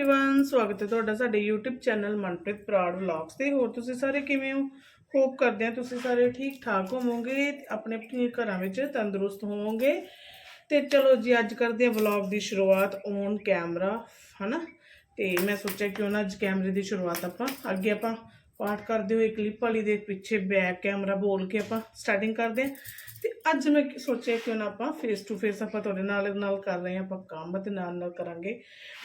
Everyone ਸਵਾਗਤ ਹੈ ਤੁਹਾਡਾ ਸਾਡੇ YouTube channel Manpreet Prar vlogs ਤੇ ਹੋਰ ਤੁਸੀਂ ਸਾਰੇ ਕਿਵੇਂ ਹੋ ਹੋਪ ਕਰਦੇ ਹਾਂ ਤੁਸੀਂ ਸਾਰੇ ਠੀਕ ਠਾਕ ਹੋਵੋਗੇ ਤੇ ਆਪਣੇ ਆਪਣੇ ਘਰਾਂ ਵਿੱਚ ਤੰਦਰੁਸਤ ਹੋਵੋਗੇ ਤੇ ਚਲੋ ਜੀ ਅੱਜ ਕਰਦੇ ਹਾਂ ਵਲੌਗ ਦੀ ਸ਼ੁਰੂਆਤ ਔਨ ਕੈਮਰਾ ਹਨਾ ਤੇ ਮੈਂ ਸੋਚਿਆ ਕਿਉਂ ਨਾ ਅੱਜ ਕੈਮਰੇ ਦੀ ਸ਼ੁਰੂਆਤ ਆਪਾਂ ਅੱਗੇ ਆਪਾਂ ਪਾਠ ਕਰਦੇ ਹੋਏ ਕਲਿੱਪ ਵਾਲੀ ਦੇ ਪਿੱਛੇ ਬੈਕ ਕੈਮਰਾ ਬੋਲ ਕੇ ਆਪਾਂ ਸਟਾਰਟਿੰਗ ਕਰਦੇ ਹਾਂ। ਤੇ ਅੱਜ ਮੈਂ ਕੀ ਸੋਚਿਆ ਕਿਉਂ ਨਾ ਆਪਾਂ ਫੇਸ ਟੂ ਫੇਸ ਆਪਾਂ ਤੁਹਾਡੇ ਨਾਲ ਨਾਲ ਕਰ ਰਹੇ ਹਾਂ, ਆਪਾਂ ਕੰਮ ਤੇ ਨਾਲ ਨਾਲ ਕਰਾਂਗੇ।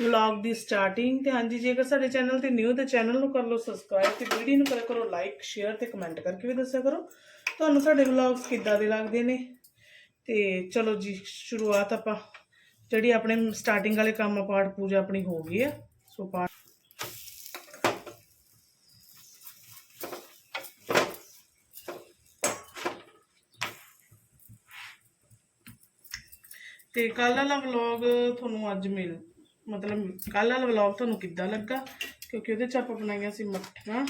ਵਲੌਗ ਦੀ ਸਟਾਰਟਿੰਗ ਤੇ ਹਾਂਜੀ, ਜੇਕਰ ਸਾਡੇ ਚੈਨਲ ਤੇ ਨਿਊ ਤੇ ਚੈਨਲ ਨੂੰ ਕਰ ਲਓ ਸਬਸਕ੍ਰਾਈਬ ਤੇ ਵੀਡੀਓ ਨੂੰ ਕਰਿਆ ਕਰੋ ਲਾਈਕ ਸ਼ੇਅਰ ਤੇ ਕਮੈਂਟ ਕਰਕੇ ਵੀ ਦੱਸਿਆ ਕਰੋ। ਤੁਹਾਨੂੰ ਸਾਡੇ ਵਲੌਗਸ ਕਿੱਦਾਂ ਦੇ ਲੱਗਦੇ ਨੇ? ਤੇ ਚਲੋ ਜੀ, ਸ਼ੁਰੂਆਤ ਆਪਾਂ ਜਿਹੜੀ ਆਪਣੇ ਸਟਾਰਟਿੰਗ ਵਾਲੇ ਕੰਮ ਆ ਪਾਠ ਪੂਜਾ ਆਪਣੀ ਹੋ ਗਈ ਆ। ਸੋ ਪਾਠ ਤੇ ਕੱਲ ਵਾਲਾ ਵਲੌਗ ਤੁਹਾਨੂੰ ਅੱਜ ਮਿਲ, ਮਤਲਬ ਕੱਲ ਵਾਲਾ ਵਲੌਗ ਤੁਹਾਨੂੰ ਕਿੱਦਾਂ ਲੱਗਾ? ਕਿਉਂਕਿ ਉਹਦੇ ਚ ਆਪਾਂ ਬਣਾਈਆਂ ਸੀ ਮੱਠੀਆਂ।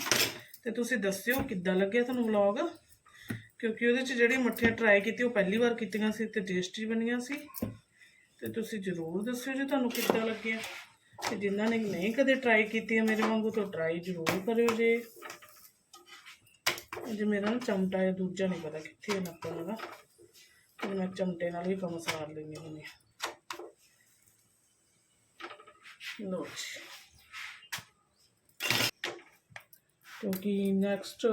ਤੇ ਤੁਸੀਂ ਦੱਸਿਓ ਕਿੱਦਾਂ ਲੱਗਿਆ ਤੁਹਾਨੂੰ ਵਲੌਗ ਕਿਉਂਕਿ ਉਹਦੇ ਚ ਜਿਹੜੀ ਮੱਠੀਆਂ ਟਰਾਈ ਕੀਤੀ, ਉਹ ਪਹਿਲੀ ਵਾਰ ਕੀਤੀਆਂ ਸੀ ਤੇ ਟੇਸਟੀ ਬਣੀਆਂ ਸੀ। ਤੇ ਤੁਸੀਂ ਜ਼ਰੂਰ ਦੱਸਿਓ ਜੀ ਤੁਹਾਨੂੰ ਕਿੱਦਾਂ ਲੱਗਿਆ। ਤੇ ਜਿਨ੍ਹਾਂ ਨੇ ਨਹੀਂ ਕਦੇ ਟਰਾਈ ਕੀਤੀ ਮੇਰੇ ਵਾਂਗੂ, ਤਾਂ ਟਰਾਈ ਜ਼ਰੂਰ ਕਰਿਓ ਜੇ। ਜੇ ਮੇਰਾ ਨਾ ਚਮਟਾ ਹੈ ਦੂਜਾ ਨਹੀਂ ਪਤਾ ਕਿੱਥੇ ਹੈ ਨੱਪਣ ਵਾਲਾ। ਤੇ ਮੈਂ ਚਮਟੇ ਨਾਲ ਹੀ ਕੰਮ ਸਾਰ ਲੈਂਦੀ ਹੁੰਦੀ ਹਾਂ। ਲੋ ਜੀ। ਕਿਉਂਕਿ ਨੈਕਸਟ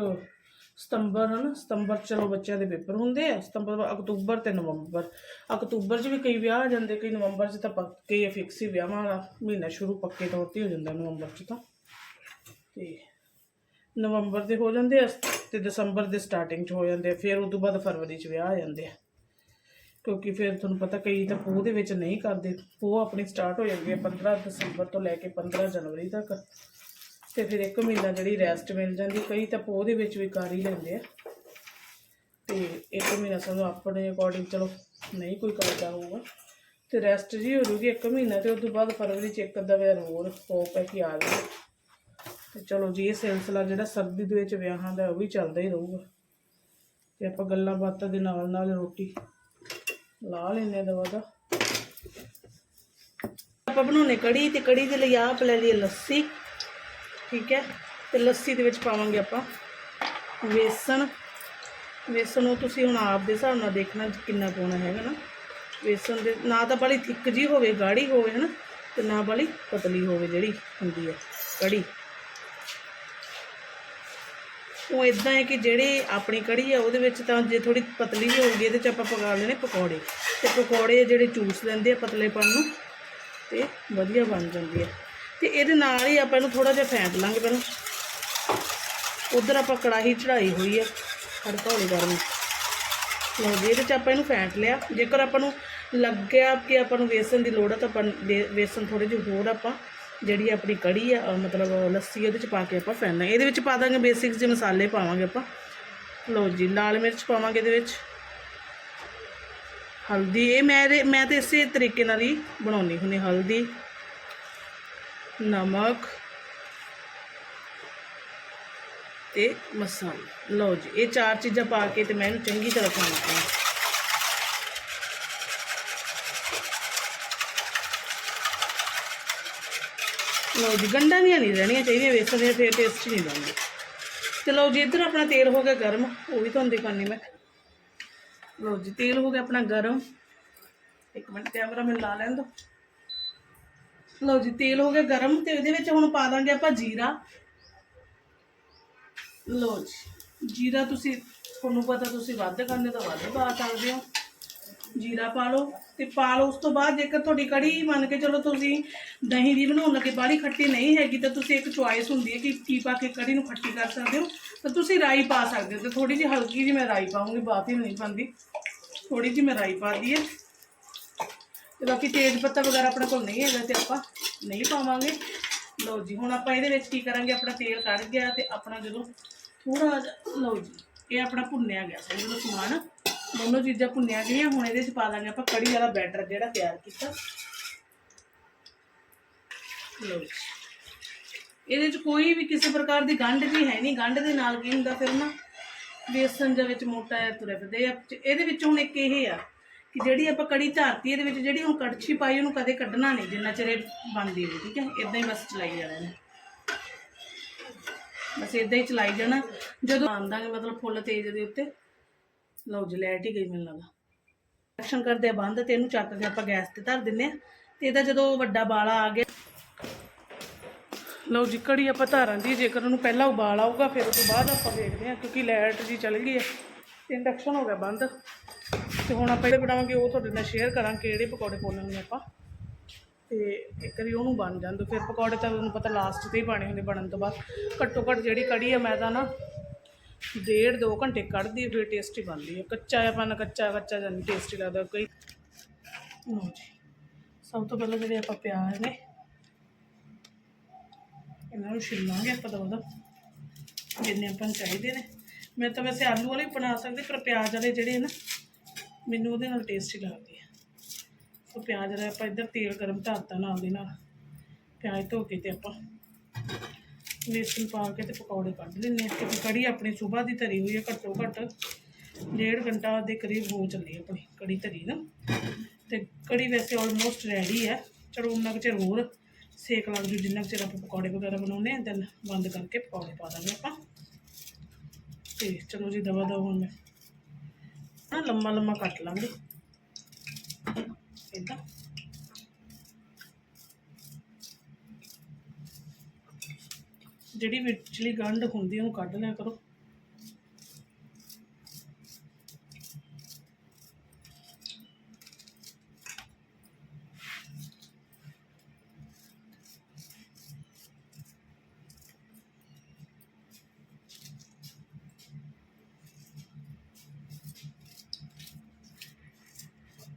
ਸਤੰਬਰ ਹਨ ਸਤੰਬਰ 'ਚ ਚਲੋ ਬੱਚਿਆਂ ਦੇ ਪੇਪਰ ਹੁੰਦੇ ਆ, ਸਤੰਬਰ, ਅਕਤੂਬਰ ਤੇ ਨਵੰਬਰ। ਅਕਤੂਬਰ 'ਚ ਵੀ ਕਈ ਵਿਆਹ ਆ ਜਾਂਦੇ, ਕਈ ਨਵੰਬਰ 'ਚ ਤਾਂ ਪੱਕੇ ਫਿਕਸ ਹੀ ਵਿਆਹਾਂ ਵਾਲਾ ਮਹੀਨਾ ਸ਼ੁਰੂ ਪੱਕੇ ਤੌਰ ਤੇ ਹੋ ਜਾਂਦਾ ਨਵੰਬਰ 'ਚ ਤਾਂ। ਤੇ ਨਵੰਬਰ ਦੇ ਹੋ ਜਾਂਦੇ ਆ ਤੇ ਦਸੰਬਰ ਦੇ ਸਟਾਰਟਿੰਗ 'ਚ ਹੋ ਜਾਂਦੇ ਆ, ਫਿਰ ਉਸ ਤੋਂ ਬਾਅਦ ਫਰਵਰੀ 'ਚ ਵਿਆਹ ਆ ਜਾਂਦੇ ਆ। ਕਿਉਂਕਿ ਫਿਰ ਤੁਹਾਨੂੰ ਪਤਾ ਕਈ ਤਾਂ ਪੋਹ ਦੇ ਵਿੱਚ ਨਹੀਂ ਕਰਦੇ। ਪੋਹ ਆਪਣੀ ਸਟਾਰਟ ਹੋ ਜਾਂਦੀ ਹੈ 15 ਦਸੰਬਰ ਤੋਂ ਲੈ ਕੇ 15 ਜਨਵਰੀ ਤੱਕ। ਤੇ ਫਿਰ ਇੱਕ ਮਹੀਨਾ ਜਿਹੜੀ ਰੈਸਟ ਮਿਲ ਜਾਂਦੀ, ਕਈ ਤਾਂ ਪੋਹ ਦੇ ਵਿੱਚ ਵੀ ਕਰ ਹੀ ਲੈਂਦੇ ਆ। ਤੇ ਇੱਕ ਮਹੀਨਾ ਸਾਨੂੰ ਆਪਣੇ ਅਕੋਰਡਿੰਗ ਚਲੋ ਨਹੀਂ ਕੋਈ ਕਰਦਾ ਹੋਊਗਾ। ਤੇ ਰੈਸਟ ਜੀ ਹੋ ਜੂਗੀ ਇੱਕ ਮਹੀਨਾ ਤੇ ਉਸ ਤੋਂ ਬਾਅਦ ਫਰਵਰੀ ਚ ਇੱਕ ਅੱਧਾ ਵਾਰ ਹੋਰ ਹੋਪ ਹੈ ਕਿ ਆ ਜਾਵੇ ਤੇ ਚਲੋ ਜੀ, ਇਹ ਸਿਲਸਿਲਾ ਜਿਹੜਾ ਸਰਦੀ ਦੇ ਵਿੱਚ ਵਿਆਹਾਂ ਦਾ ਉਹ ਵੀ ਚੱਲਦਾ ਹੀ ਰਹੂਗਾ। ਤੇ ਆਪਾਂ ਗੱਲਾਂ ਬਾਤਾਂ ਦੇ ਨਾਲ ਨਾਲ ਰੋਟੀ ਲਾ ਲੈਨੇ ਦਵਾ ਦਾ ਆਪਾਂ ਬਣਾਉਣੇ ਕੜੀ ਤੇ ਕੜੀ ਦੇ ਲਈ ਆਪ ਲੈ ਲਈ ਲੱਸੀ, ਠੀਕ ਹੈ? ਤੇ ਲੱਸੀ ਦੇ ਵਿੱਚ ਪਾਵਾਂਗੇ ਆਪਾਂ ਵੇਸਣ। ਵੇਸਣ ਨੂੰ ਤੁਸੀਂ ਹੁਣ ਆਪ ਦੇ ਹਿਸਾਬ ਨਾਲ ਦੇਖਣਾ ਕਿੰਨਾ ਪਾਉਣਾ ਹੈਗਾ ਨਾ। ਵੇਸਣ ਦੇ ਨਾ ਤਾਂ ਬੜੀ ਥਿੱਕ ਜੀ ਹੋਵੇ ਗਾੜੀ ਹੋਵੇ, ਹਨਾ? ਤੇ ਨਾ ਬੜੀ ਪਤਲੀ ਹੋਵੇ ਜਿਹੜੀ ਹੁੰਦੀ ਹੈ ਕੜੀ। ਉਹ ਇਦਾਂ ਹੈ ਕਿ ਜਿਹੜੇ ਆਪਣੀ ਕੜੀ ਆ, ਉਹਦੇ ਵਿੱਚ ਤਾਂ ਜੇ ਥੋੜੀ ਪਤਲੀ ਵੀ ਹੋਊਗੀ, ਇਹਦੇ ਚ ਆਪਾਂ ਪਕਾ ਲੈਣੇ ਪਕੌੜੇ। ਤੇ ਪਕੌੜੇ ਜਿਹੜੇ ਚੂਸ ਲੈਂਦੇ ਆ ਪਤਲੇਪਣ ਨੂੰ, ਤੇ ਵਧੀਆ ਬਣ ਜਾਂਦੀ ਹੈ ਤੇ ਇਹਦੇ ਨਾਲ ਹੀ ਆਪਾਂ ਇਹਨੂੰ ਥੋੜਾ ਜਿਹਾ ਫੈਂਟ ਲਾਂਗੇ ਪਹਿਲਾਂ। ਉਧਰ ਆਪਾਂ ਕੜਾਹੀ ਚੜਾਈ ਹੋਈ ਹੈ ਹਲਕਾ ਹੌਲੀ ਗਰਮ। ਲਓ ਜੀ, ਇਹਦੇ ਚ ਆਪਾਂ ਇਹਨੂੰ ਫੈਂਟ ਲਿਆ। ਜੇਕਰ ਆਪਾਂ ਨੂੰ ਲੱਗਿਆ ਕਿ ਆਪਾਂ ਨੂੰ ਵੇਸਣ ਦੀ ਲੋੜ ਆ, ਤਾਂ ਆਪਾਂ ਵੇ- ਵੇਸਣ ਥੋੜੇ ਜਿਹੇ ਹੋਰ ਆਪਾਂ ਜਿਹੜੀ ਆਪਣੀ ਕੜੀ ਆ ਮਤਲਬ ਲੱਸੀ ਉਹਦੇ ਚ ਪਾ ਕੇ ਆਪਾਂ ਫੈਲਣਾ ਇਹਦੇ ਵਿੱਚ ਪਾ ਦਾਂਗੇ ਬੇਸਿਕਸ ਜੇ ਮਸਾਲੇ ਪਾਵਾਂਗੇ ਆਪਾਂ। ਲਓ ਜੀ, ਲਾਲ ਮਿਰਚ ਪਾਵਾਂਗੇ ਇਹਦੇ ਵਿੱਚ। ਹਲਦੀ, ਇਹ ਮੈਂ ਮੈਂ ਤੇ ਇਸੇ ਤਰੀਕੇ ਨਾਲ ਹੀ ਬਣਾਉਣੀ ਹੁੰਦੀ ਹਲਦੀ, ਨਮਕ ਤੇ ਮਸਾਲਾ। ਲਓ ਜੀ, ਇਹ ਚਾਰ ਚੀਜ਼ਾਂ ਪਾ ਕੇ ਤੇ ਮੈਂ ਇਹਨੂੰ ਚੰਗੀ ਤਰ੍ਹਾਂ ਭੁੰਨਣਾ ਲਓ ਜੀ ਗੰਢਾਂ ਵੀ ਨਹੀਂ ਰਹਿਣੀਆਂ ਚਾਹੀਦੀਆਂ, ਵੇਸਣ ਦੀਆਂ ਫਿਰ ਟੇਸਟ ਨਹੀਂ ਬਣਦਾ ਤੇ ਲਓ ਜੀ, ਇੱਧਰ ਆਪਣਾ ਤੇਲ ਹੋ ਗਿਆ ਗਰਮ, ਉਹ ਵੀ ਤੁਹਾਨੂੰ ਦਿਖਾਣੀ ਮੈਂ। ਲਓ ਜੀ, ਤੇਲ ਹੋ ਗਿਆ ਆਪਣਾ ਗਰਮ। ਇੱਕ ਮਿੰਟ, ਕੈਮਰਾ ਮੈਨੂੰ ਲਾ ਲੈਣ ਦੋ ਲਓ ਜੀ, ਤੇਲ ਹੋ ਗਿਆ ਗਰਮ ਤੇ ਇਹਦੇ ਵਿੱਚ ਹੁਣ ਪਾ ਦਾਂਗੇ ਆਪਾਂ ਜੀਰਾ। ਲਓ ਜੀ, ਜੀਰਾ ਤੁਸੀਂ, ਤੁਹਾਨੂੰ ਪਤਾ ਤੁਸੀਂ ਵੱਧ ਕਰਨੇ ਤਾਂ ਵੱਧ ਪਾ ਸਕਦੇ ਹੋ। ਜੀਰਾ ਪਾ ਲਓ ਤੇ ਪਾ ਲਓ। ਉਸ ਤੋਂ ਬਾਅਦ ਜੇਕਰ ਤੁਹਾਡੀ ਕੜੀ ਮੰਨ ਕੇ ਚਲੋ ਤੁਸੀਂ ਦਹੀਂ ਦੀ ਬਣਾਉਣ ਲੱਗੇ ਬਾੜੀ ਖੱਟੀ ਨਹੀਂ ਹੈਗੀ, ਤਾਂ ਤੁਸੀਂ ਇੱਕ ਚੁਆਇਸ ਹੁੰਦੀ ਹੈ ਕਿ ਕੀ ਪਾ ਕੇ ਕੜੀ ਨੂੰ ਖੱਟੀ ਕਰ ਸਕਦੇ ਹੋ। ਤਾਂ ਤੁਸੀਂ ਰਾਈ ਪਾ ਸਕਦੇ ਹੋ। ਤੇ ਥੋੜੀ ਜਿਹੀ ਹਲਕੀ ਜਿਹੀ ਮੈਂ ਰਾਈ ਪਾਉਂਗੀ, ਬਾਤ ਹੀ ਨਹੀਂ ਪਾਉਂਦੀ ਥੋੜੀ ਜਿਹੀ ਮੈਂ ਰਾਈ ਪਾ ਦਈਏ ਤੇ ਬਾਕੀ ਤੇਜ਼ ਪੱਤਾ ਵਗੈਰਾ ਆਪਣੇ ਕੋਲ ਨਹੀਂ ਹੈਗਾ ਤੇ ਆਪਾਂ ਨਹੀਂ ਪਾਵਾਂਗੇ। ਲਓ ਜੀ, ਹੁਣ ਆਪਾਂ ਇਹਦੇ ਵਿੱਚ ਕੀ ਕਰਾਂਗੇ? ਆਪਣਾ ਤੇਲ ਕੱਢ ਗਿਆ ਤੇ ਆਪਣਾ ਜਦੋਂ ਥੋੜਾ ਜਿਹਾ ਲਓ ਜੀ, ਇਹ ਆਪਣਾ ਭੁੰਨਿਆ ਗਿਆ। ਸੀ ਜਦੋਂ ਸਮਾਨ ਦੋਨੋਂ ਚੀਜ਼ਾਂ ਭੁੰਨਿਆ ਗਈਆਂ, ਹੁਣ ਇਹਦੇ ਵਿੱਚ ਪਾ ਦਾਂਗੇ ਆਪਾਂ ਕੜੀ ਵਾਲਾ ਬੈਟਰ ਜਿਹੜਾ ਤਿਆਰ ਕੀਤਾ। ਲਓ ਇਹਦੇ ਵਿੱਚ ਕੋਈ ਵੀ ਕਿਸੇ ਪ੍ਰਕਾਰ ਦੀ ਗੰਢ ਜੀ ਹੈ ਨਹੀਂ। ਗੰਢ ਦੇ ਨਾਲ ਕੀ ਹੁੰਦਾ ਫਿਰ ਨਾ? ਬੇਸਨ ਦੇ ਵਿੱਚ ਮੋਟਾ ਜਿਹਾ ਤੁਰਿਆ ਫਿਰਦਾ। ਇਹ ਇਹਦੇ ਵਿੱਚ ਹੁਣ ਇੱਕ ਇਹ ਆ ਕਿ ਜਿਹੜੀ ਆਪਾਂ ਕੜੀ ਧਰਤੀ ਇਹਦੇ ਵਿੱਚ ਜਿਹੜੀ ਹੁਣ ਕੜਛੀ ਪਾਈ, ਉਹਨੂੰ ਕਦੇ ਕੱਢਣਾ ਨਹੀਂ, ਜਿੰਨਾ ਚਿਰ ਇਹ ਬਣਦੀ ਨਹੀਂ, ਠੀਕ ਹੈ? ਇਦਾਂ ਹੀ ਬਸ ਚਲਾਈ ਜਾਣਾ ਇਹਨੇ। ਬਸ ਇਦਾਂ ਹੀ ਚਲਾਈ ਜਾਣਾ। ਜਦੋਂ ਆਂਦਾਂਗੇ ਮਤਲਬ ਫੁੱਲ ਤੇਜ਼ ਦੇ ਉੱਤੇ ਲਓ ਜੀ ਲਾਈਟ ਹੀ ਗਈ ਮੈਨੂੰ ਲੱਗਾ ਐਕਸ਼ਨ ਕਰਦੇ ਆ ਬੰਦ, ਤੇ ਇਹਨੂੰ ਚੱਕ ਕੇ ਆਪਾਂ ਗੈਸ ਤੇ ਧਰ ਦਿੰਨੇ ਆ। ਤੇ ਇਹਦਾ ਜਦੋਂ ਵੱਡਾ ਬਾਲਾ ਆ ਗਿਆ ਲਓ ਜੀ, ਕੜੀ ਆਪਾਂ ਧਾਰਾਂ ਦੀ ਜੇਕਰ ਉਹਨੂੰ ਪਹਿਲਾਂ ਉਬਾਲ ਆਊਗਾ, ਫਿਰ ਉਸ ਤੋਂ ਬਾਅਦ ਆਪਾਂ ਦੇਖਦੇ ਹਾਂ, ਕਿਉਂਕਿ ਲਾਈਟ ਜੀ ਚੱਲ ਗਈ ਹੈ ਤੇ ਇੰਡਕਸ਼ਨ ਹੋ ਗਿਆ ਬੰਦ। ਤੇ ਹੁਣ ਆਪਾਂ ਇਹਦੇ ਬਣਾਵਾਂਗੇ, ਉਹ ਤੁਹਾਡੇ ਨਾਲ ਸ਼ੇਅਰ ਕਰਾਂ ਕਿਹੜੇ ਪਕੌੜੇ ਪਾਉਣੇ ਨੇ ਆਪਾਂ। ਤੇ ਇੱਕ ਵਾਰੀ ਉਹਨੂੰ ਬਣ ਜਾਂਦੇ ਫਿਰ ਪਕੌੜੇ ਤਾਂ ਤੁਹਾਨੂੰ ਪਤਾ ਲਾਸਟ ਤੇ ਹੀ ਪਾਣੇ ਹੁੰਦੇ, ਬਣਨ ਤੋਂ ਬਾਅਦ। ਘੱਟੋ ਘੱਟ ਜਿਹੜੀ ਕੜੀ ਹੈ ਮੈਂ ਤਾਂ ਨਾ ਡੇਢ ਦੋ ਘੰਟੇ ਕੱਢਦੀ ਫਿਰ ਟੇਸਟੀ ਬਣਦੀ ਹੈ ਕੱਚਾ ਆ ਪਾਣਾ ਕੱਚਾ ਕੱਚਾ ਜਾਂ ਟੇਸਟੀ ਲੱਗਦਾ ਕੋਈ। ਲਓ ਜੀ, ਸਭ ਤੋਂ ਪਹਿਲਾਂ ਜਿਹੜੇ ਆਪਾਂ ਪਿਆਜ਼ ਨੇ, ਇਹਨਾਂ ਨੂੰ ਛਿੱਲਾਂਗੇ ਆਪਾਂ ਤਾਂ ਉਹਦਾ, ਜਿੰਨੇ ਆਪਾਂ ਨੂੰ ਚਾਹੀਦੇ ਨੇ। ਮੈਂ ਤਾਂ ਵੈਸੇ ਆਲੂ ਵਾਲੇ ਵੀ ਬਣਾ ਸਕਦੇ, ਪਰ ਪਿਆਜ਼ ਵਾਲੇ ਜਿਹੜੇ ਨਾ, ਮੈਨੂੰ ਉਹਦੇ ਨਾਲ ਟੇਸਟੀ ਲੱਗਦੀ ਹੈ ਸੋ ਪਿਆਜ਼ ਵਾਲੇ ਆਪਾਂ ਇੱਧਰ ਤੇਲ ਗਰਮ ਧਰਤਾ ਨਾਲ ਦੇ ਨਾਲ, ਪਿਆਜ਼ ਧੋ ਕੇ ਤੇ ਆਪਾਂ ਬੇਸਨ ਪਾ ਕੇ ਤੇ ਪਕੌੜੇ ਕੱਢ ਲੈਂਦੇ ਹਾਂ। ਕਿਉਂਕਿ ਕੜੀ ਆਪਣੀ ਸਵੇਰ ਦੀ ਧਰੀ ਹੋਈ ਹੈ ਘੱਟੋ ਘੱਟ ਡੇਢ ਘੰਟਾ ਦੇ ਕਰੀਬ ਹੋ ਚੱਲੀ ਆਪਣੀ ਕੜੀ ਧਰੀ ਨਾ। ਤੇ ਕੜੀ ਵੈਸੇ ਆਲਮੋਸਟ ਰੈਡੀ ਹੈ ਚਲੋ ਉਹਨਾਂ ਕੁ ਚਿਰ ਹੋਰ ਸੇਕ ਲੱਗ ਜੂ ਜਿੰਨਾ ਕੁ ਚਿਰ ਆਪਾਂ ਪਕੌੜੇ ਵਗੈਰਾ ਬਣਾਉਂਦੇ ਆ ਦੈਨ ਬੰਦ ਕਰਕੇ ਪਕੌੜੇ ਪਾ ਦਾਂਗੇ ਆਪਾਂ। ਤੇ ਚਲੋ ਜੀ, ਦਵਾ ਦਵਾ ਹੁਣ ਮੈਂ ਨਾ ਲੰਮਾ ਲੰਮਾ ਕੱਟ ਲਾਂਗੇ। ਇਦਾਂ ਜਿਹੜੀ ਵਿਚਲੀ ਗੰਢ ਹੁੰਦੀ ਉਹਨੂੰ ਕੱਢ ਲਿਆ ਕਰੋ।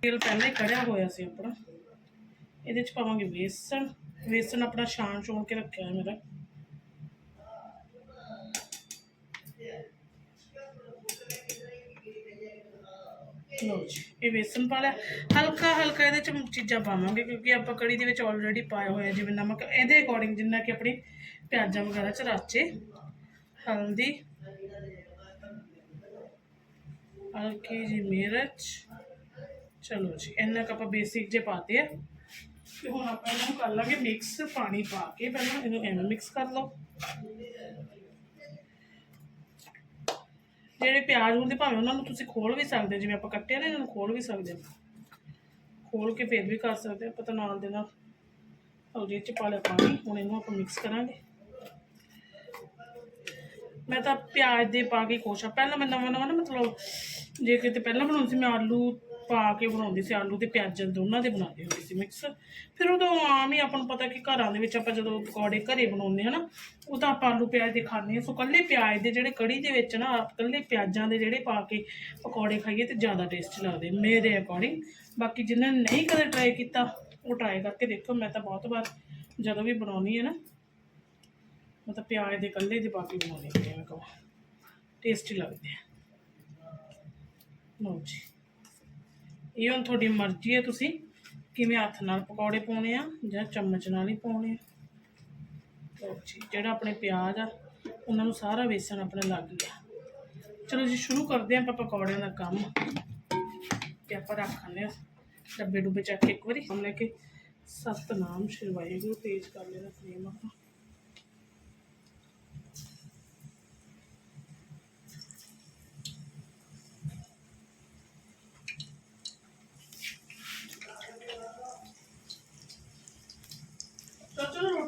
ਤੇਲ ਪਹਿਲਾਂ ਹੀ ਕੜਿਆ ਹੋਇਆ ਸੀ ਆਪਣਾ। ਇਹਦੇ ਚ ਪਾਵਾਂਗੇ ਵੇਸਣ। ਵੇਸਣ ਆਪਣਾ ਛਾਣ ਛੋਣ ਕੇ ਰੱਖਿਆ ਹੈ ਮੇਰਾ ਲਓ ਬੇਸਨ ਪਾ ਲਿਆ। ਹਲਕਾ ਹਲਕਾ ਇਹਦੇ ਚ ਚੀਜ਼ਾਂ ਪਾਵਾਂਗੇ, ਕਿਉਂਕਿ ਆਪਾਂ ਕੜੀ ਦੇ ਵਿੱਚ ਆਲਰੇਡੀ ਪਾਇਆ ਹੋਇਆ, ਜਿਵੇਂ ਨਮਕ, ਇਹਦੇ ਅਕੋਰਡਿੰਗ ਜਿੰਨਾ ਕਿ ਆਪਣੀ ਪਿਆਜ਼ਾਂ ਵਗੈਰਾ ਚ ਰਾਚੇ ਹਲਦੀ, ਹਲਕੀ ਜੀ ਮਿਰਚ। ਚਲੋ ਜੀ, ਇੰਨਾ ਕੁ ਆਪਾਂ ਬੇਸਿਕ ਜੇ ਪਾਤੇ ਆ। ਤੇ ਹੁਣ ਆਪਾਂ ਇਹਨੂੰ ਕਰ ਲਾਂਗੇ ਮਿਕਸ ਪਾਣੀ ਪਾ ਕੇ ਪਹਿਲਾਂ ਇਹਨੂੰ ਐਵੇਂ ਮਿਕਸ ਕਰ ਲਓ। ਜਿਹੜੇ ਪਿਆਜ਼ ਹੁੰਦੇ ਭਾਵੇਂ ਉਹਨਾਂ ਨੂੰ ਤੁਸੀਂ ਖੋਲ ਵੀ ਸਕਦੇ ਹੋ, ਜਿਵੇਂ ਆਪਾਂ ਕੱਟਿਆ ਨਾ ਇਹਨਾਂ ਨੂੰ ਖੋਲ ਵੀ ਸਕਦੇ ਹਾਂ। ਖੋਲ ਕੇ ਫਿਰ ਵੀ ਕਰ ਸਕਦੇ ਆਪਾਂ ਤਾਂ ਨਾਲ ਦੇ ਨਾਲ ਹਲਦੀ ਚ ਪਾ ਲਿਆ ਪਾਣੀ ਹੁਣ ਇਹਨੂੰ ਆਪਾਂ ਮਿਕਸ ਕਰਾਂਗੇ। ਮੈਂ ਤਾਂ ਪਿਆਜ਼ ਦੇ ਪਾ ਕੇ ਖੁਸ਼ ਪਹਿਲਾਂ ਮੈਂ ਨਵਾਂ ਨਵਾਂ ਨਾ ਮਤਲਬ ਜੇ ਕਿਤੇ ਪਹਿਲਾਂ ਬਣਾਉਂਦੀ ਸੀ ਮੈਂ ਆਲੂ ਪਾ ਕੇ ਬਣਾਉਂਦੀ ਸੀ ਆਲੂ ਤੇ ਪਿਆਜ਼ਾਂ ਦੋਨਾਂ ਦੇ ਬਣਾਉਂਦੀ ਹੁੰਦੇ ਸੀ ਮਿਕਸ ਫਿਰ ਉਦੋਂ ਆਮ ਹੀ ਆਪਾਂ ਨੂੰ ਪਤਾ ਕਿ ਘਰਾਂ ਦੇ ਵਿੱਚ ਆਪਾਂ ਜਦੋਂ ਪਕੌੜੇ ਘਰੇ ਬਣਾਉਂਦੇ ਹਾਂ ਨਾ, ਉਹ ਤਾਂ ਆਪਾਂ ਆਲੂ ਪਿਆਜ਼ ਦੇ ਖਾਂਦੇ ਹਾਂ। ਸੋ ਕੱਲੇ ਪਿਆਜ਼ ਦੇ ਜਿਹੜੇ ਕੜੀ ਦੇ ਵਿੱਚ ਨਾ ਕੱਲੇ ਪਿਆਜ਼ਾਂ ਦੇ ਜਿਹੜੇ ਪਾ ਕੇ ਪਕੌੜੇ ਖਾਈਏ ਤੇ ਜ਼ਿਆਦਾ ਟੇਸਟੀ ਲੱਗਦੇ, ਮੇਰੇ ਅਕੋਰਡਿੰਗ ਬਾਕੀ ਜਿਨ੍ਹਾਂ ਨੇ ਨਹੀਂ ਕਦੇ ਟਰਾਈ ਕੀਤਾ, ਉਹ ਟਰਾਈ ਕਰਕੇ ਦੇਖੋ, ਮੈਂ ਤਾਂ ਬਹੁਤ ਵਾਰ ਜਦੋਂ ਵੀ ਬਣਾਉਣੀ ਹੈ ਨਾ, ਮੈਂ ਤਾਂ ਪਿਆਜ਼ ਦੇ ਕੱਲੇ ਦੇ ਪਾ ਕੇ ਬਣਾਉਂਦੀ ਹਾਂ ਜਿਵੇਂ ਕਹੋ ਟੇਸਟੀ ਲੱਗਦੇ ਆ। ਲਓ ਜੀ। ਇਹ ਹੁਣ ਤੁਹਾਡੀ ਮਰਜ਼ੀ ਹੈ ਤੁਸੀਂ ਕਿਵੇਂ ਹੱਥ ਨਾਲ ਪਕੌੜੇ ਪਾਉਣੇ ਆ ਜਾਂ ਚਮਚ ਨਾਲ ਹੀ ਪਾਉਣੇ ਆ। ਲਓ ਜੀ, ਜਿਹੜਾ ਆਪਣੇ ਪਿਆਜ਼ ਆ, ਉਹਨਾਂ ਨੂੰ ਸਾਰਾ ਵੇਸਣ ਆਪਣੇ ਲੱਗ ਗਿਆ। ਚਲੋ ਜੀ, ਸ਼ੁਰੂ ਕਰਦੇ ਹਾਂ ਆਪਾਂ ਪਕੌੜਿਆਂ ਦਾ ਕੰਮ। ਤੇ ਆਪਾਂ ਰੱਖ ਲੈਂਦੇ ਆ ਡੱਬੇ ਡੁੱਬੇ ਚੱਕ ਕੇ ਇੱਕ ਵਾਰੀ। ਹਮ ਲੈ ਕੇ ਸਤਨਾਮ ਸ਼੍ਰੀ ਵਾਹਿਗੁਰੂ, ਤੇਜ਼ ਕਰ ਲੈਣਾ ਫਲੇਮ ਆਪਾਂ।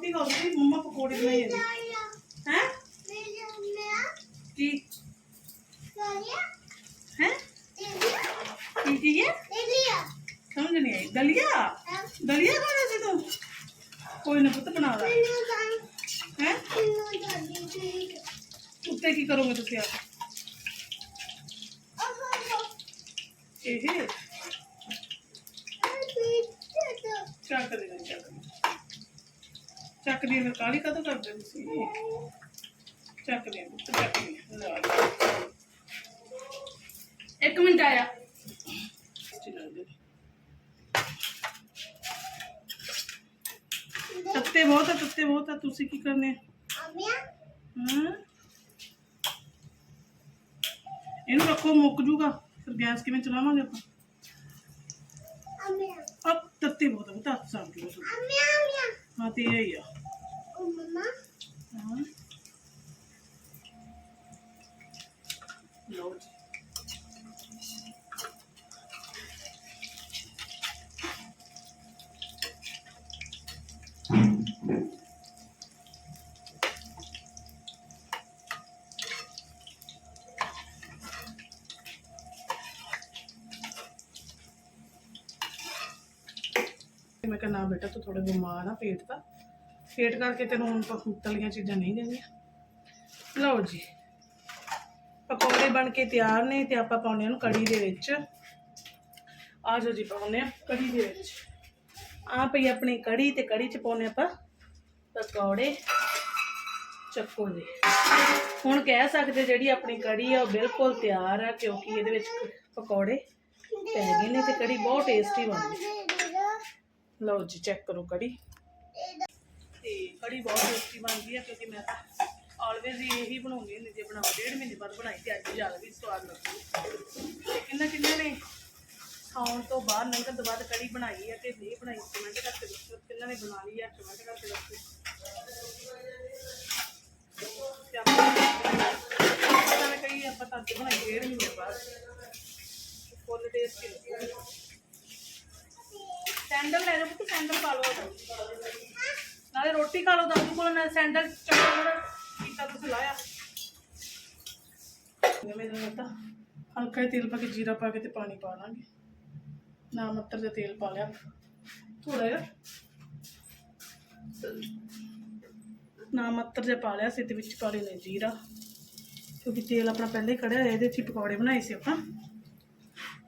ਚਲੋ ਰੋਟੀ ਖਾਓ ਜੀ ਮੰਮਾ ਪਕੌੜੇ ਬਣਾਈ ਜਾਂਦੇ ਹੈ ਕੀ ਹੈ ਕੀ ਕੀ ਹੈ ਸਮਝ ਨਹੀਂ ਆਈ ਦਲੀਆ ਦਲੀਆ ਖਾਣਾ ਸੀ ਤੂੰ ਕੋਈ ਨਾ ਪੁੱਤ ਬਣਾ ਲਾ ਹੈ ਉੱਤੇ ਕੀ ਕਰੋਗੇ ਤੁਸੀਂ ਆ ਇਹ ਚੱਕ ਦੇ ਦੇ, ਚੱਕ ਦੇ ਚੱਕ ਦੀ ਫਿਰ ਕਾਲੀ ਕਦੋਂ ਕਰਦੇ ਤੁਸੀਂ ਚੱਕ ਦੇ ਪੁੱਤ, ਚੱਕ ਦੇ ਲੈ ਆ। ਇੱਕ ਮਿੰਟ ਆਇਆ ਤੱਤੇ ਬਹੁਤ ਆ ਤੱਤੇ ਬਹੁਤ ਆ ਤੁਸੀਂ ਕੀ ਕਰਨੇ? ਹਾਂ? ਇਹਨੂੰ ਰੱਖੋ ਮੁੱਕ ਜੂਗਾ। ਫਿਰ ਗੈਸ ਕਿਵੇਂ ਚਲਾਵਾਂਗੇ ਆਪਾਂ? ਆ ਤੱਤੀ ਬਹੁਤ ਹੈ ਤਾਂ ਸਾਫ਼ ਕੀ ਹਾਂ ਤੇ ਇਹ ਹੀ ਆ। ਹਾਂ। ਲਓ ਜੀ। ਮੈਂ ਕਿਹਾ, ਨਾ ਬੇਟਾ, ਤੂੰ ਥੋੜਾ ਬਿਮਾਰ ਆ ਪੇਟ ਦਾ। ਪੇਟ ਕਰਕੇ ਤੈਨੂੰ ਹੁਣ ਤਲੀਆਂ ਚੀਜ਼ਾਂ ਨਹੀਂ ਦੇਣੀਆਂ। ਲਓ ਜੀ। ਪਕੌੜੇ ਬਣ ਕੇ ਤਿਆਰ ਨੇ ਤੇ ਆਪਾਂ ਪਾਉਣੇ ਹਨ ਕੜੀ ਦੇ ਵਿੱਚ। ਆ ਜਾਓ ਜੀ ਪਾਉਣੇ ਆ ਕੜੀ ਦੇ ਵਿੱਚ। ਆ ਪਈ ਆਪਣੀ ਕੜੀ ਤੇ ਕੜੀ ਚ ਪਾਉਣੇ ਆਪਾਂ ਪਕੌੜੇ। ਚੱਕੋ ਜੀ। ਹੁਣ ਕਹਿ ਸਕਦੇ ਜਿਹੜੀ ਆਪਣੀ ਕੜੀ ਆ, ਉਹ ਬਿਲਕੁਲ ਤਿਆਰ ਆ, ਕਿਉਂਕਿ ਇਹਦੇ ਵਿੱਚ ਪਕੌੜੇ ਪੈ ਗਏ ਨੇ ਤੇ ਕੜੀ ਬਹੁਤ ਟੇਸਟੀ ਬਣਦੀ ਲਓ ਜੀ ਚੈੱਕ ਕਰੋ ਕੜੀ। ਤੇ ਕੜੀ ਬਹੁਤ ਟੇਸਟੀ ਬਣਦੀ ਹੈ ਕਿਉਂਕਿ ਮੈਂ ਤਾਂ ਆਲਵੇਜ਼ ਹੀ ਇਹੀ ਬਣਾਉਂਦੀ ਹੁੰਦੀ ਜੇ ਬਣਾਵਾਂ, ਡੇਢ ਮਹੀਨੇ ਬਾਅਦ ਬਣਾਈ ਤੇ ਅੱਜ ਜ਼ਿਆਦਾ ਵੀ ਸਵਾਦ ਲੱਗਦੀ ਤੇ ਕਿੰਨਾ ਕਿੰਨੇ ਨੇ? ਖਾਣ ਤੋਂ ਬਾਅਦ ਲੰਘਣ ਤੋਂ ਬਾਅਦ ਕੜੀ ਬਣਾਈ ਹੈ ਤੇ ਨਹੀਂ ਬਣਾਈ ਕਮੈਂਟ ਕਰਕੇ ਦੱਸੋ, ਕਿੰਨਾਂ ਨੇ ਬਣਾ ਲਈ ਹੈ ਕਮੈਂਟ ਕਰਕੇ ਦੱਸੋ। ਤੇ ਆਪਾਂ ਪਤਾ ਨਹੀਂ ਕਈ ਆਪਾਂ ਤਾਂ ਅੱਜ ਬਣਾਈ ਡੇਢ ਮਹੀਨੇ ਬਾਅਦ। ਫੁੱਲ ਟੇਸਟੀ ਲੱਗੀ ਸੈਂਡਲ ਲੈ ਜਾਓ ਪੁੱਤ, ਸੈਂਡਲ ਪਾ ਲਓ ਨਾਲੇ ਰੋਟੀ ਖਾ ਲਓ, ਦਾਦੂ ਕੋਲ, ਨਾਲ ਸੈਂਡਲ ਚੱਕੋ ਜਿਹੜਾ ਕੀਤਾ ਤੁਸੀਂ ਲਾਇਆ। ਜਿਵੇਂ ਜਿਵੇਂ ਹਲਕਾ ਤੇਲ ਪਾ ਕੇ ਜੀਰਾ ਪਾ ਕੇ ਤੇ ਪਾਣੀ ਪਾ ਲਾਂਗੇ। ਨਾ ਮੱਤਰ ਜਿਹਾ ਤੇਲ ਪਾ ਲਿਆ। ਥੋੜਾ ਜਿਹਾ। ਨਾ ਮੱਤਰ ਜਿਹਾ ਪਾ ਲਿਆ ਸੀ ਤੇ ਵਿੱਚ ਪਾ ਲੈਣੇ ਜੀਰਾ। ਕਿਉਂਕਿ ਤੇਲ ਆਪਣਾ ਪਹਿਲੇ ਹੀ ਕੜਿਆ ਇਹਦੇ 'ਚ ਪਕੌੜੇ ਬਣਾਏ ਸੀ ਆਪਾਂ।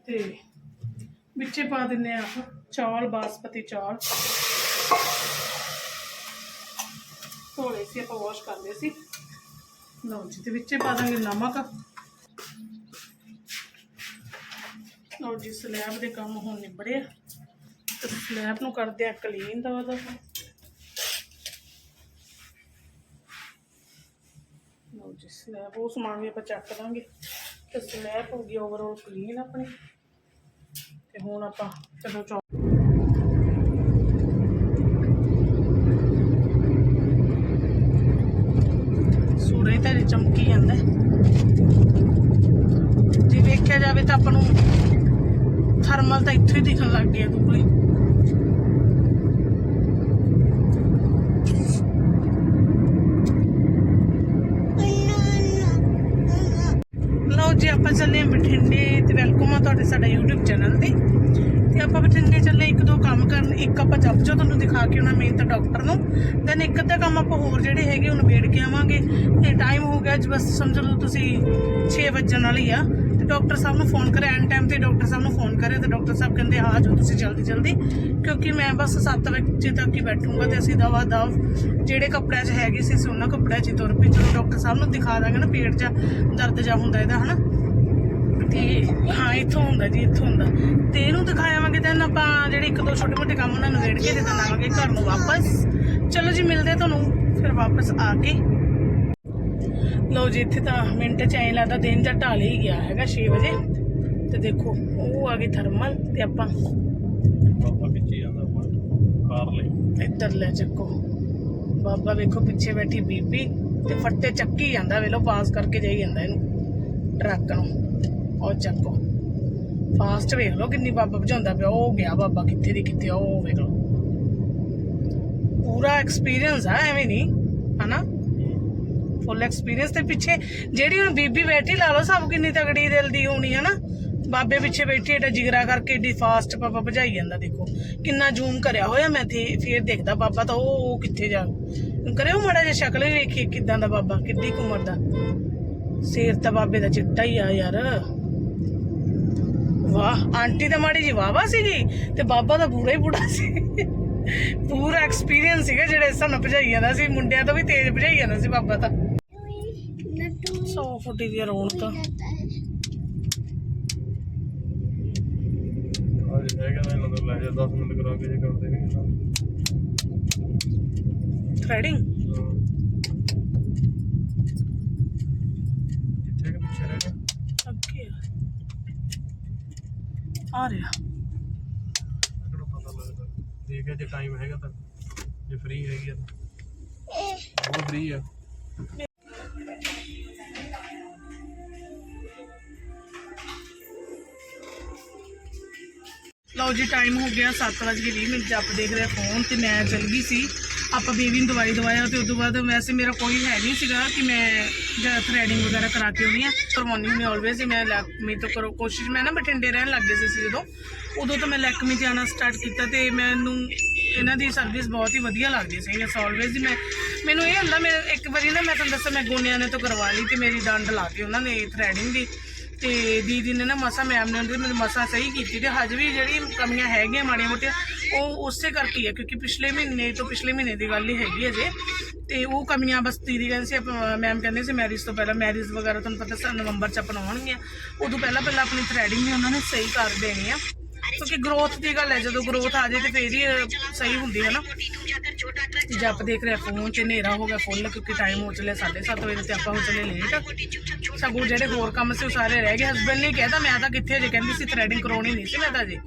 ਤੇ ਵਿੱਚੇ ਪਾ ਦਿੰਨੇ ਆ ਚੌਲ ਬਾਸਪਤੀ ਚੌਲ। ਧੋਲੇ ਸੀ, ਆਪਾਂ ਵਾਸ਼ ਕਰਦੇ ਸੀ। ਲਓ ਜੀ, ਤੇ ਵਿੱਚੇ ਪਾ ਦਾਂਗੇ ਨਮਕ। ਲਓ ਜੀ ਸਲੈਬ ਦੇ ਕੰਮ ਹੁਣ ਨਿਬੜੇ ਤੇ ਸਲੈਬ ਨੂੰ ਕਰਦੇ ਆ ਕਲੀਨ ਦਾ ਉਹਦਾ ਲਓ ਜੀ ਸਲੈਬ ਉਹ ਸਮਾਨ ਵੀ ਆਪਾਂ ਚੱਕ ਦਾਂਗੇ। ਤੇ ਸਲੈਬ ਹੋ ਗਈ ਓਵਰਆਲ ਕਲੀਨ ਆਪਣੀ। ਤੇ ਹੁਣ ਆਪਾਂ ਚਲੋ ਚੌ ਸੂਰਜ ਤਾਂ ਚਮਕੀ ਜਾਂਦਾ। ਜੇ ਵੇਖਿਆ ਜਾਵੇ ਤਾਂ ਆਪਾਂ ਨੂੰ ਥਰਮਲ ਤਾਂ ਇੱਥੋਂ ਹੀ ਦਿਖਣ ਲੱਗ ਗਿਆ ਦੂਰੇ ਆਪਾਂ ਚੱਲੇ ਹਾਂ, ਬਠਿੰਡੇ ਤੇ ਵੈਲਕਮ ਆ ਤੁਹਾਡੇ ਸਾਡਾ YouTube ਚੈਨਲ ਤੇ। ਤੇ ਆਪਾਂ ਬਠਿੰਡੇ ਚੱਲੇ, ਇੱਕ ਦੋ ਕੰਮ ਕਰਨ, ਇੱਕ ਆਪਾਂ ਜੱਬ ਜੋ ਤੁਹਾਨੂੰ ਦਿਖਾ ਕੇ ਉਹਨਾਂ ਮੇਨ ਤਾਂ ਡਾਕਟਰ ਨੂੰ। ਦੈਨ ਇੱਕ ਅੱਧਾ ਕੰਮ ਆਪਾਂ ਹੋਰ ਜਿਹੜੇ ਹੈਗੇ, ਉਹਨੂੰ ਵੇੜ ਕੇ ਆਵਾਂਗੇ। ਤੇ ਟਾਈਮ ਹੋ ਗਿਆ ਜੀ, ਬਸ ਸਮਝ ਲਓ ਤੁਸੀਂ 6 ਵਜਣ ਵਾਲੀ ਆ। ਤੇ ਡਾਕਟਰ ਸਾਹਿਬ ਨੂੰ ਫੋਨ ਕਰਿਆ ਐਨ ਟਾਈਮ ਤੇ ਡਾਕਟਰ ਸਾਹਿਬ ਨੂੰ ਫੋਨ ਕਰਿਆ, ਤੇ ਡਾਕਟਰ ਸਾਹਿਬ ਕਹਿੰਦੇ ਆ ਜਾਓ ਤੁਸੀਂ ਜਲਦੀ ਜਲਦੀ। ਕਿਉਂਕਿ ਮੈਂ ਬਸ 7 ਵਜੇ ਤੱਕ ਹੀ ਬੈਠੂੰਗਾ ਤੇ ਅਸੀਂ ਦਵਾ ਦਵ ਜਿਹੜੇ ਕੱਪੜਿਆਂ 'ਚ ਹੈਗੇ ਸੀ, ਅਸੀਂ ਉਹਨਾਂ ਕੱਪੜਿਆਂ 'ਚ ਹੀ ਤੁਰ ਪਈ ਚਲੋ ਡਾਕਟਰ ਸਾਹਿਬ ਨੂੰ ਦਿਖਾ ਦਾਂਗੇ ਨਾ, ਪੇਟ 'ਚ ਦਰਦ ਜਾ ਹੁੰਦਾ ਇਹਦਾ, ਹਨਾ? ਤੇ ਹਾਂ ਇੱਥੋਂ ਹੁੰਦਾ ਜੀ ਇੱਥੋਂ ਹੁੰਦਾ। ਤੇ ਇਹਨੂੰ ਦਿਖਾਇਆਵਾਂਗੇ ਤਾਂ ਆਪਾਂ ਜਿਹੜੇ ਇੱਕ ਦੋ ਛੋਟੇ ਮੋਟੇ ਕੰਮ ਉਹਨਾਂ ਨੂੰ ਵੇੜ ਕੇ ਤੇ ਤਾਂ ਆਵਾਂਗੇ ਘਰ ਨੂੰ ਵਾਪਸ। ਚਲੋ ਜੀ ਮਿਲਦੇ ਤੁਹਾਨੂੰ ਫਿਰ ਵਾਪਸ ਆ ਕੇ। ਲਓ ਜੀ ਇੱਥੇ ਤਾਂ ਮਿੰਟ ਚ ਐਂ ਲੱਗਦਾ ਦਿਨ ਜਾਂ ਢਾਲ ਹੀ ਗਿਆ ਹੈਗਾ 6 ਵਜੇ। ਤੇ ਦੇਖੋ ਉਹ ਆ ਗਈ ਥਰਮਲ ਤੇ ਆਪਾਂ ਬਾਬਾ ਪਿੱਛੇ ਜਾਂਦਾ ਇੱਧਰ ਲੈ ਚੱਕੋ। ਬਾਬਾ ਵੇਖੋ ਪਿੱਛੇ ਬੈਠੀ ਬੀਬੀ ਤੇ ਫੱਟੇ ਚੱਕੀ ਜਾਂਦਾ ਵੇਲੋ ਪਾਸ ਕਰਕੇ ਜਾਈ ਜਾਂਦਾ ਇਹਨੂੰ ਟਰੱਕ ਨੂੰ। ਉਹ ਚੱਕੋ ਫਾਸਟ ਵੇਖ ਲਓ ਕਿੰਨੀ ਬਾਬਾ ਭਜਾਉਂਦਾ ਪਿਆ, ਉਹ ਗਿਆ ਬਾਬਾ ਕਿੱਥੇ ਦੀ ਕਿੱਥੇ ਉਹ ਵੇਖ ਲਓ। ਪੂਰਾ ਐਕਸਪੀਰੀਅੰਸ ਆ, ਐਵੇਂ ਨਹੀਂ, ਹਨਾ? ਫੁੱਲ ਐਕਸਪੀਰੀਅੰਸ ਤੇ ਪਿੱਛੇ ਜਿਹੜੀ ਹੁਣ ਬੀਬੀ ਬੈਠੀ, ਲਾ ਲਓ ਸਭ ਕਿੰਨੀ ਤਗੜੀ ਦਿਲ ਦੀ ਹੋਣੀ ਹੈ ਬਾਬੇ ਪਿੱਛੇ ਬੈਠੀ, ਏਡਾ ਜਿਗਰਾ ਕਰਕੇ ਏਡੀ ਫਾਸਟ ਬਾਬਾ ਭਜਾਈ ਜਾਂਦਾ, ਦੇਖੋ। ਕਿੰਨਾ ਜ਼ੂਮ ਕਰਿਆ ਹੋਇਆ ਮੈਂ ਤੇ, ਫੇਰ ਦੇਖਦਾ ਬਾਬਾ ਤਾਂ ਉਹ ਉਹ ਕਿੱਥੇ ਜਾ ਕਰਿਓ ਮਾੜਾ ਜਿਹਾ ਸ਼ਕਲ ਵੀ ਵੇਖੀ ਕਿਦਾਂ ਦਾ ਬਾਬਾ, ਕਿੱਡੀ ਕੁ ਉਮਰ ਦਾ। ਸਿਰ ਤਾਂ ਬਾਬੇ ਦਾ ਚਿੱਟਾ ਹੀ ਆ ਯਾਰ। ਵਾਹ ਆਂਟੀ ਤਾਂ ਮਾੜੀ ਜੀ ਵਾਵਾ ਸੀਗੀ ਤੇ ਬਾਬਾ ਤਾਂ ਪੂਰਾ ਹੀ ਬੁੜਾ ਸੀ। ਪੂਰਾ ਐਕਸਪੀਰੀਅੰਸ ਸੀਗਾ ਜਿਹੜੇ ਸਾਨੂੰ ਭਜਾਈ ਜਾਂਦਾ ਸੀ ਮੁੰਡਿਆਂ ਤੋਂ ਵੀ ਤੇਜ਼ ਭਜਾਈ ਜਾਂਦਾ ਸੀ ਬਾਬਾ ਤਾਂ। 100 ਫੁੱਟੀ ਦੀ ਰੌਣਕ। ਅੱਜ ਹੈਗਾ ਨਾ ਇਹਨਾਂ ਦਾ ਲੈ ਜਾ 10 ਮਿੰਟ ਕਰਾ ਕੇ ਜੇ ਕਰਦੇ ਨਹੀਂ ਥ੍ਰੈਡਿੰਗ ਆ। ਰਿਹਾ। ਦੇਖਿਆ ਜੇ ਟਾਈਮ ਹੈਗਾ ਤਾਂ ਜੇ ਫ੍ਰੀ ਹੈਗੀ ਆ ਤਾਂ। ਉਹ ਫ੍ਰੀ ਆ। ਲਓ ਜੀ ਟਾਈਮ ਹੋ ਗਿਆ 7:20 ਮਿੰਟ ਜੱਪ ਦੇਖ ਰਿਹਾ ਫੋਨ ਤੇ ਮੈਂ ਚਲ ਗਈ ਸੀ। ਆਪਾਂ ਬੇਬੀ ਨੂੰ ਦਵਾਈ ਦਵਾਇਆ ਤੇ ਉਸ ਤੋਂ ਬਾਅਦ ਵੈਸੇ ਮੇਰਾ ਕੋਈ ਹੈ ਨਹੀਂ ਸੀਗਾ ਕਿ ਮੈਂ ਥਰੈਡਿੰਗ ਵਗੈਰਾ ਕਰਾ ਕੇ ਆਉਣੀ ਆ ਕਰਵਾਉਣੀ ਹੁੰਦੀ ਆਲਵੇਜ਼ ਹੀ ਮੈਂ ਲੈਕਮੀ ਤੋਂ ਕਰੋ ਕੋਸ਼ਿਸ਼ ਮੈਂ ਨਾ ਬਠਿੰਡੇ ਰਹਿਣ ਲੱਗ ਗਏ ਸੀ ਜਦੋਂ। ਉਦੋਂ ਤੋਂ ਮੈਂ ਲੈਕਮੀ ਤੇ ਆਉਣਾ ਸਟਾਰਟ ਕੀਤਾ ਤੇ ਮੈਨੂੰ ਇਹਨਾਂ ਦੀ ਸਰਵਿਸ ਬਹੁਤ ਹੀ ਵਧੀਆ ਲੱਗਦੀ ਸੀ। ਇਸ ਆਲਵੇਜ਼ ਹੀ ਮੈਂ ਮੈਨੂੰ ਇਹ ਹੁੰਦਾ, ਮੈਂ ਇੱਕ ਵਾਰੀ ਨਾ ਮੈਂ ਤੁਹਾਨੂੰ ਦੱਸਾਂ ਮੈਂ ਗੋਨਿਆਂ ਨੇ ਤੋਂ ਕਰਵਾ ਲਈ ਤੇ ਮੇਰੀ ਡੰਡ ਲਾ ਕੇ ਉਹਨਾਂ ਨੇ ਥਰੈਡਿੰਗ ਦੀ। ਤੇ ਦੀਦੀ ਨੇ ਨਾ ਮਸਾ ਮੈਮ ਨੇ ਉਹਦੀ ਮੈਨੂੰ ਮਸਾ ਸਹੀ ਕੀਤੀ ਤੇ ਹਜੇ ਵੀ ਜਿਹੜੀ ਕਮੀਆਂ ਹੈਗੀਆਂ ਮਾੜੀਆਂ ਮੋਟੀਆਂ, ਉਹ ਉਸੇ ਕਰਕੇ ਹੈ ਕਿਉਂਕਿ ਪਿਛਲੇ ਮਹੀਨੇ ਤੋਂ ਪਿਛਲੇ ਮਹੀਨੇ ਦੀ ਗੱਲ ਹੀ ਹੈਗੀ ਹੈ ਜੇ ਤੇ ਉਹ ਕਮੀਆਂ ਬਸ ਦੀਦੀ ਕਹਿੰਦੇ ਸੀ ਮੈਮ ਕਹਿੰਦੇ ਸੀ ਮੈਰਿਜ ਤੋਂ ਪਹਿਲਾਂ ਮੈਰਿਜ ਵਗੈਰਾ ਤੁਹਾਨੂੰ ਪਤਾ ਨਵੰਬਰ ਚ ਅਪਣਾਉਣਗੀਆਂ ਉਦੋਂ ਪਹਿਲਾਂ ਪਹਿਲਾਂ ਆਪਣੀ ਥ੍ਰੈਡਿੰਗ ਵੀ ਉਹਨਾਂ ਨੇ ਸਹੀ ਕਰ ਦੇਣੀ ਆ। ਕਿਉਂਕਿ ਗਰੋਥ ਦੀ ਗੱਲ ਹੈ, ਜਦੋਂ ਗਰੋਥ ਆ ਜੇ ਤੇ ਫੇਰ ਹੀ ਸਹੀ ਹੁੰਦੀ ਹੈ ਨਾ। ਜੱਪ ਦੇਖ ਰਿਹਾ ਫੋਨ 'ਚ ਹਨੇਰਾ ਹੋ ਗਿਆ ਫੁੱਲ ਕਿਉਂਕਿ ਟਾਈਮ ਹੋ ਚੱਲਿਆ 7:30 ਵਜੇ ਤੇ ਆਪਾਂ ਹੋ ਚੱਲੇ ਲੇਟ ਸਗੋਂ ਜਿਹੜੇ ਹੋਰ ਕੰਮ ਸੀ ਸਾਰੇ ਰਹਿ ਗਏ। ਹਸਬੰਦ ਨੇ ਕਹਿਤਾ, ਮੈਂ ਤਾਂ ਕਿੱਥੇ ਜੇ? ਕਹਿੰਦੀ ਸੀ ਥ੍ਰੈਡਿੰਗ ਕਰਾਉਣੀ ਨਹੀਂ ਸੀ ਮੈਂ ਤਾਂ ਜੇ।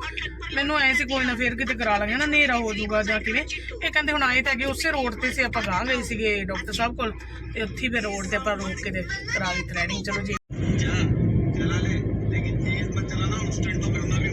ਮੈਨੂੰ ਐ ਸੀ, ਕੋਈ ਨਾ ਫੇਰ ਕਿਤੇ ਕਰਾ ਲਾਂਗੇ ਨਾ, ਹਨੇਰਾ ਹੋ ਜਾਊਗਾ ਜਾਂ ਕਿਵੇਂ? ਇਹ ਕਹਿੰਦੇ ਹੁਣ ਆਏ ਤਾਂ ਕਿ ਉਸੇ ਰੋਡ ਤੇ ਸੀ, ਆਪਾਂ ਗਾਂ ਗਏ ਸੀਗੇ ਡਾਕਟਰ ਸਾਹਿਬ ਕੋਲ। ਤੇ ਉੱਥੇ ਵੀ ਰੋਡ ਤੇ ਆਪਾਂ ਰੋਕ ਕੇ ਤੇ ਕਰਾ ਲਈ ਥਰੈਡਿੰਗ ਚਲੋ ਜੀ। ਚਲਾ ਲੈ। ਲੇਕਿਨ ਚੀਜ਼ ਪਰ ਚਲਾਣਾ ਉਸ ਟੈਂਟ ਤੋਂ ਕਰਨਾ ਵੀ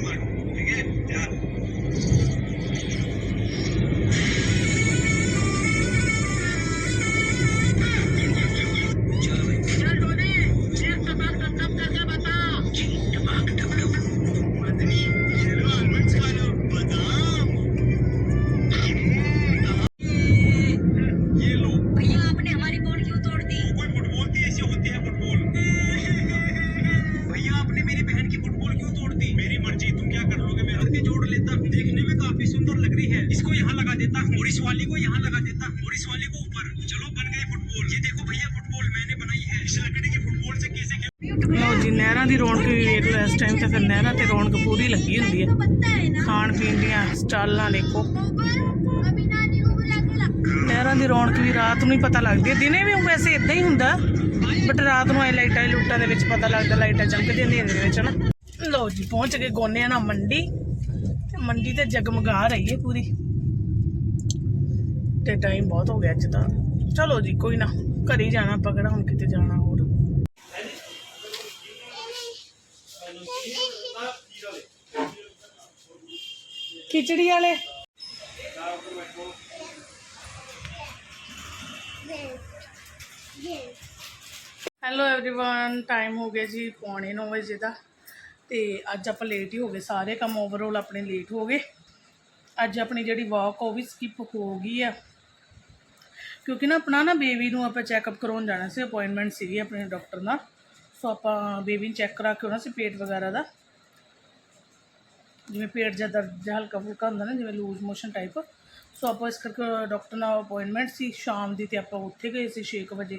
देता और इस वाली को यहाँ लगा देता और इस वाली को ऊपर चलो बन गई फुटबॉल ये देखो भैया फुटबॉल मैंने बनाई है इस लकड़ी की फुटबॉल से कैसे खेल ਲਓ ਜੀ ਨਹਿਰਾਂ ਦੀ ਰੌਣਕ ਵੀ ਵੇਖ ਲਓ ਇਸ ਟਾਈਮ ਤੇ ਫਿਰ ਨਹਿਰਾਂ ਤੇ ਰੌਣਕ ਪੂਰੀ ਲੱਗੀ ਹੁੰਦੀ ਹੈ पता है ना ਖਾਣ ਪੀਣ ਦੀਆਂ ਸਟਾਲਾਂ ਦੇਖੋ अभी नानी को बुला के ला ਨਹਿਰਾਂ ਦੀ ਰੌਣਕ ਵੀ ਰਾਤ ਨੂੰ ਹੀ ਪਤਾ ਲੱਗਦੀ ਹੈ ਦਿਨੇ ਵੀ ਵੈਸੇ ਇਦਾਂ ਹੀ ਹੁੰਦਾ ਬਟ ਰਾਤ ਨੂੰ ਐ ਲਾਈਟਾਂ ਲੁੱਟਾਂ ਦੇ ਵਿੱਚ ਪਤਾ ਲੱਗਦਾ ਲਾਈਟਾਂ ਚਮਕਦੀਆਂ ਨੇ ਦੇ ਵਿੱਚ ਨਾ ਲਓ ਜੀ ਪਹੁੰਚ ਗਏ ਗੋਨਿਆਂ ਨਾਲ ਮੰਡੀ ਤੇ ਮੰਡੀ ਤੇ ਜਗਮਗਾ ਰਹੀ ਹੈ ਪੂਰੀ ਤੇ ਟਾਈਮ ਬਹੁਤ ਹੋ ਗਿਆ ਅੱਜ ਤਾਂ ਚਲੋ ਜੀ ਕੋਈ ਨਾ ਘਰੇ ਹੀ ਜਾਣਾ ਆਪਾਂ ਕਿਹੜਾ ਹੁਣ ਕਿਤੇ ਜਾਣਾ ਹੋਰ ਖਿਚੜੀ ਵਾਲੇ ਹੈਲੋ एवरीवन ਟਾਈਮ ਹੋ ਗਿਆ ਜੀ ਪੌਣੇ 9 ਵਜੇ ਦਾ ਤੇ ਅੱਜ ਆਪਾਂ ਲੇਟ ਹੀ ਹੋ ਗਏ ਸਾਰੇ ਕੰਮ ਓਵਰਆਲ ਆਪਣੇ ਲੇਟ ਹੋ ਗਏ ਅੱਜ ਆਪਣੀ ਜਿਹੜੀ ਵਾਕ ਉਹ ਵੀ ਸਕਿਪ ਹੋ ਗਈ ਆ ਕਿਉਂਕਿ ਨਾ ਆਪਣਾ ਨਾ ਬੇਬੀ ਨੂੰ ਆਪਾਂ ਚੈੱਕਅਪ ਕਰਾਉਣ ਜਾਣਾ ਸੀ ਅਪਾਇੰਟਮੈਂਟ ਸੀਗੀ ਆਪਣੇ ਡਾਕਟਰ ਨਾਲ। ਸੋ ਆਪਾਂ ਬੇਬੀ ਨੂੰ ਚੈੱਕ ਕਰਾ ਕੇ ਆਉਣਾ ਸੀ ਪੇਟ ਵਗੈਰਾ ਦਾ। ਜਿਵੇਂ ਪੇਟ ਜਾਂ ਦਰਦ ਜਾਂ ਹਲਕਾ ਫੁਲਕਾ ਹੁੰਦਾ ਨਾ, ਜਿਵੇਂ ਲੂਜ਼ ਮੋਸ਼ਨ ਟਾਈਪ ਸੋ ਆਪਾਂ ਇਸ ਕਰਕੇ ਡਾਕਟਰ ਨਾਲ ਅਪਾਇੰਟਮੈਂਟ ਸੀ, ਸ਼ਾਮ ਦੀ ਤੇ ਆਪਾਂ ਉੱਥੇ ਗਏ ਸੀ 6 ਵਜੇ।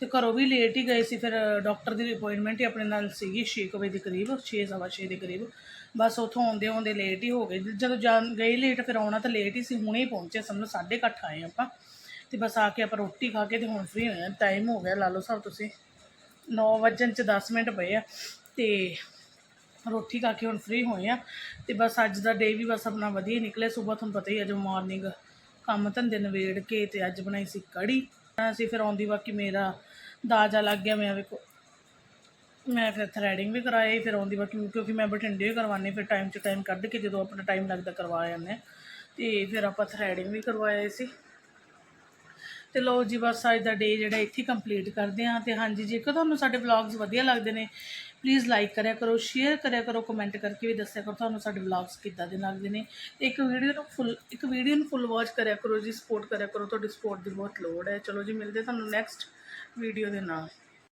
ਤੇ ਘਰੋਂ ਵੀ ਲੇਟ ਹੀ ਗਏ ਸੀ, ਫਿਰ ਡਾਕਟਰ ਦੀ ਅਪਾਇੰਟਮੈਂਟ ਹੀ ਆਪਣੇ ਨਾਲ ਸੀਗੀ 6 ਵਜੇ ਦੇ ਕਰੀਬ 6 ਸਵਾ 6 ਦੇ ਕਰੀਬ। ਬਸ ਉੱਥੋਂ ਆਉਂਦੇ ਆਉਂਦੇ ਲੇਟ ਹੀ ਹੋ ਗਏ। ਜਦੋਂ ਜਾਣ, ਗਏ ਲੇਟ ਫਿਰ ਆਉਣਾ ਤਾਂ ਲੇਟ ਹੀ ਸੀ, ਹੁਣੇ ਹੀ ਪਹੁੰਚੇ ਸਮਝੋ 8:30 ਆਏ ਆਪਾਂ। ਤੇ ਬਸ ਆ ਕੇ ਆਪਾਂ ਰੋਟੀ ਖਾ ਕੇ ਤੇ ਹੁਣ ਫ੍ਰੀ ਹੋਏ ਆ। ਟਾਈਮ ਹੋ ਗਿਆ, ਲਾ ਲਓ ਸਾਹਿਬ ਤੁਸੀਂ। 9 ਵਜਣ ਚ 10 ਮਿੰਟ ਪਏ ਆ ਤੇ ਰੋਟੀ ਖਾ ਕੇ ਹੁਣ ਫ੍ਰੀ ਹੋਏ ਆ। ਤੇ ਬਸ ਅੱਜ ਦਾ ਡੇ ਵੀ ਬਸ ਆਪਣਾ ਵਧੀਆ ਹੀ ਨਿਕਲਿਆ। ਸਵੇਰ ਤੁਹਾਨੂੰ ਪਤਾ ਹੀ ਹੈ ਜੋ ਮਾਰਨਿੰਗ ਕੰਮ ਧੰਦੇ ਨਵੇੜ ਕੇ ਤੇ ਅੱਜ ਬਣਾਈ ਸੀ ਕੜੀ। ਅਸੀਂ ਫਿਰ ਆਉਂਦੀ ਬਾਕੀ ਮੇਰਾ ਦਾਜਾ ਲੱਗ ਗਿਆ। ਮੈਂ ਵੇਖੋ, ਮੈਂ ਫਿਰ ਥਰੈਡਿੰਗ ਵੀ ਕਰਾਈ ਫਿਰ ਆਉਂਦੀ ਬਾਕੀ ਕਿਉਂਕਿ ਮੈਂ ਬਠਿੰਡੇ ਵੀ ਕਰਵਾਉਂਦੀ ਫਿਰ ਟਾਈਮ ਟੂ ਟਾਈਮ ਕੱਢ ਕੇ ਜਦੋਂ ਆਪਣਾ ਟਾਈਮ ਲੱਗਦਾ ਕਰਵਾ ਜਾਂਦੇ ਹਾਂ। ਤੇ ਫਿਰ ਆਪਾਂ ਥਰੈਡਿੰਗ ਵੀ ਕਰਵਾਏ ਸੀ। ਤੇ ਲਓ ਜੀ, ਬਸ ਅੱਜ ਦਾ ਡੇ ਜਿਹੜਾ ਇੱਥੇ ਕੰਪਲੀਟ ਕਰਦੇ ਹਾਂ ਤੇ ਹਾਂਜੀ, ਜੇਕਰ ਤੁਹਾਨੂੰ ਸਾਡੇ ਵਲੌਗਸ ਵਧੀਆ ਲੱਗਦੇ ਨੇ ਪਲੀਜ਼ ਲਾਈਕ ਕਰਿਆ ਕਰੋ ਸ਼ੇਅਰ ਕਰਿਆ ਕਰੋ ਕਮੈਂਟ ਕਰਕੇ ਵੀ ਦੱਸਿਆ ਕਰੋ, ਤੁਹਾਨੂੰ ਸਾਡੇ ਵਲੌਗਸ ਕਿੱਦਾਂ ਦੇ ਲੱਗਦੇ ਨੇ। ਤੇ ਇੱਕ ਵੀਡੀਓ ਨੂੰ ਫੁੱਲ ਇੱਕ ਵੀਡੀਓ ਨੂੰ ਫੁੱਲ ਵਾਚ ਕਰਿਆ ਕਰੋ ਜੀ ਸਪੋਰਟ ਕਰਿਆ ਕਰੋ, ਤੁਹਾਡੀ ਸਪੋਰਟ ਦੀ ਬਹੁਤ ਲੋੜ ਹੈ। ਚਲੋ ਜੀ, ਮਿਲਦੇ ਤੁਹਾਨੂੰ ਨੈਕਸਟ ਵੀਡੀਓ ਦੇ ਨਾਲ।